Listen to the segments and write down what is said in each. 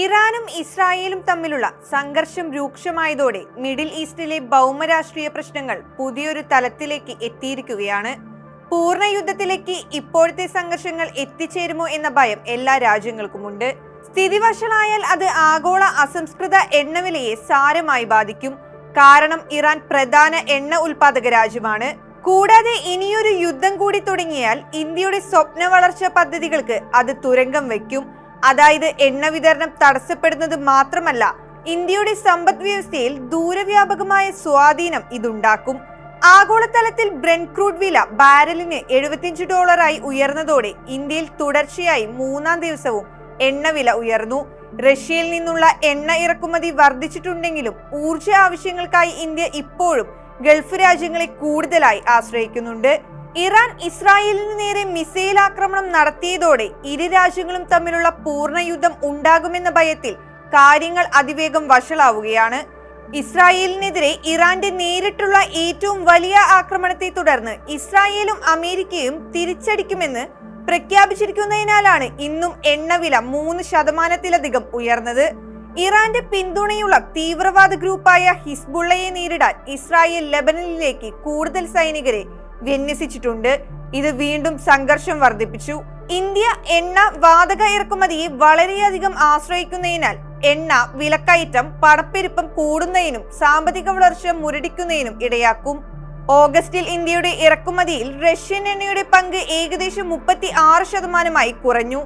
ഇറാനും ഇസ്രായേലും തമ്മിലുള്ള സംഘർഷം രൂക്ഷമായതോടെ മിഡിൽ ഈസ്റ്റിലെ ഭൗമരാഷ്ട്രീയ പ്രശ്നങ്ങൾ പുതിയൊരു തലത്തിലേക്ക് എത്തിയിരിക്കുകയാണ്. പൂർണ യുദ്ധത്തിലേക്ക് ഇപ്പോഴത്തെ സംഘർഷങ്ങൾ എത്തിച്ചേരുമോ എന്ന ഭയം എല്ലാ രാജ്യങ്ങൾക്കുമുണ്ട്. സ്ഥിതി വഷളായാൽ അത് ആഗോള അസംസ്കൃത എണ്ണവിലയെ സാരമായി ബാധിക്കും. കാരണം ഇറാൻ പ്രധാന എണ്ണ ഉൽപാദക രാജ്യമാണ്. കൂടാതെ ഇനിയൊരു യുദ്ധം കൂടി തുടങ്ങിയാൽ ഇന്ത്യയുടെ സ്വപ്ന വളർച്ചാ പദ്ധതികൾക്ക് അത് തുരങ്കം വയ്ക്കും. അതായത് എണ്ണ വിതരണം തടസ്സപ്പെടുന്നത് മാത്രമല്ല ഇന്ത്യയുടെ സമ്പദ് വ്യവസ്ഥയിൽ ദൂരവ്യാപകമായ സ്വാധീനം ഇതുണ്ടാക്കും. ആഗോളതലത്തിൽ ബ്രെൻ ക്രൂഡ് വില ബാരലിന് എഴുപത്തിയഞ്ച് ഡോളറായി ഉയർന്നതോടെ ഇന്ത്യയിൽ തുടർച്ചയായി മൂന്നാം ദിവസവും എണ്ണവില ഉയർന്നു. റഷ്യയിൽ നിന്നുള്ള എണ്ണ ഇറക്കുമതി വർദ്ധിച്ചിട്ടുണ്ടെങ്കിലും ഊർജ ആവശ്യങ്ങൾക്കായി ഇന്ത്യ ഇപ്പോഴും ഗൾഫ് രാജ്യങ്ങളെ കൂടുതലായി ആശ്രയിക്കുന്നുണ്ട്. ഇറാൻ ഇസ്രായേലിന് നേരെ മിസൈൽ ആക്രമണം നടത്തിയതോടെ ഇരു രാജ്യങ്ങളും തമ്മിലുള്ള പൂർണ യുദ്ധം ഉണ്ടാകുമെന്ന ഭയത്തിൽ കാര്യങ്ങൾ അതിവേഗം വഷളാവുകയാണ്. ഇസ്രായേലിനെതിരെ ഇറാന്റെ നേരിട്ടുള്ള ഏറ്റവും വലിയ ആക്രമണത്തെ തുടർന്ന് ഇസ്രായേലും അമേരിക്കയും തിരിച്ചടിക്കുമെന്ന് പ്രഖ്യാപിച്ചിരിക്കുന്നതിനാലാണ് ഇന്നും എണ്ണവില മൂന്ന് ശതമാനത്തിലധികം ഉയർന്നത്. ഇറാന്റെ പിന്തുണയുള്ള തീവ്രവാദ ഗ്രൂപ്പായ ഹിസ്ബുള്ളയെ നേരിടാൻ ഇസ്രായേൽ ലെബനനിലേക്ക് കൂടുതൽ സൈനികരെ വിന്യസിച്ചിട്ടുണ്ട്. ഇത് വീണ്ടും സംഘർഷം വർദ്ധിപ്പിച്ചു. ഇന്ത്യ എണ്ണ വാതക ഇറക്കുമതിയെ വളരെയധികം ആശ്രയിക്കുന്നതിനാൽ എണ്ണ വിലക്കയറ്റം പടപ്പെരുപ്പം കൂടുന്നതിനും സാമ്പത്തിക വളർച്ച മുരടിക്കുന്നതിനും ഇടയാക്കും. ഓഗസ്റ്റിൽ ഇന്ത്യയുടെ ഇറക്കുമതിയിൽ റഷ്യൻ എണ്ണയുടെ പങ്ക് ഏകദേശം മുപ്പത്തി ആറ് ശതമാനമായി കുറഞ്ഞു.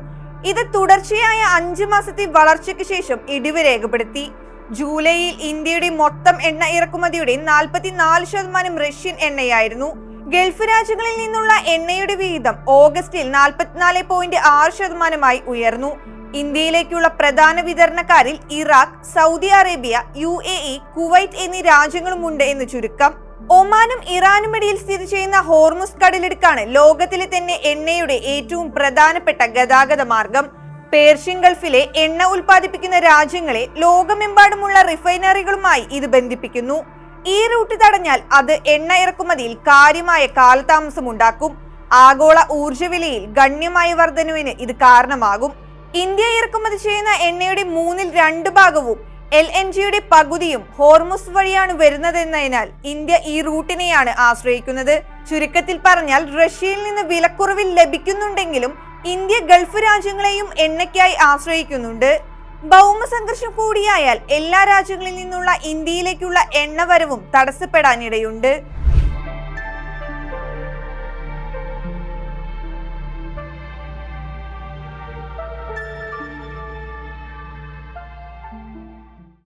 ഇത് തുടർച്ചയായ അഞ്ചു മാസത്തെ വളർച്ചയ്ക്ക് ശേഷം ഇടിവ് രേഖപ്പെടുത്തി. ജൂലൈയിൽ ഇന്ത്യയുടെ മൊത്തം എണ്ണ ഇറക്കുമതിയുടെ നാൽപ്പത്തിനാല് ശതമാനം റഷ്യൻ എണ്ണയായിരുന്നു. ഗൾഫ് രാജ്യങ്ങളിൽ നിന്നുള്ള എണ്ണയുടെ വിഹിതം ഓഗസ്റ്റിൽ നാൽപ്പത്തിനാല് പോയിന്റ് ആറ് ശതമാനമായി ഉയർന്നു. ഇന്ത്യയിലേക്കുള്ള പ്രധാന വിതരണക്കാരിൽ Iraq Saudi Arabia U A E Kuwait എന്നീ രാജ്യങ്ങളുമുണ്ട് എന്ന് ചുരുക്കം. ഒമാനും ഇറാനും ഇടയിൽ സ്ഥിതി ചെയ്യുന്ന ഹോർമുസ് കടലിടുക്കാണ് ലോകത്തിലെ തന്നെ എണ്ണയുടെ ഏറ്റവും പ്രധാനപ്പെട്ട ഗതാഗത മാർഗം. പേർഷ്യൻ ഗൾഫിലെ എണ്ണ ഉൽപ്പാദിപ്പിക്കുന്ന രാജ്യങ്ങളെ ലോകമെമ്പാടുമുള്ള റിഫൈനറികളുമായി ഇത് ബന്ധിപ്പിക്കുന്നു. ഈ റൂട്ട് തടഞ്ഞാൽ അത് എണ്ണ ഇറക്കുമതിയിൽ കാര്യമായ കാലതാമസം ഉണ്ടാക്കും ആഗോള ഊർജവിലയിൽ ഗണ്യമായ വർധനവിന് ഇത് കാരണമാകും. ഇന്ത്യ ഇറക്കുമതി ചെയ്യുന്ന എണ്ണയുടെ മൂന്നിൽ രണ്ട് ഭാഗവും എൽ എൻ ജിയുടെ പകുതിയും ഹോർമുസ് വഴിയാണ് വരുന്നതെന്നതിനാൽ ഇന്ത്യ ഈ റൂട്ടിനെയാണ് ആശ്രയിക്കുന്നത്. ചുരുക്കത്തിൽ പറഞ്ഞാൽ റഷ്യയിൽ നിന്ന് വിലക്കുറവിൽ ലഭിക്കുന്നുണ്ടെങ്കിലും ഇന്ത്യ ഗൾഫ് രാജ്യങ്ങളെയും എണ്ണയ്ക്കായി ആശ്രയിക്കുന്നുണ്ട്. ഭൗമ സംഘർഷം കൂടിയായാൽ എല്ലാ രാജ്യങ്ങളിൽ നിന്നുള്ള ഇന്ത്യയിലേക്കുള്ള എണ്ണവരവും തടസ്സപ്പെടാനിടയുണ്ട്.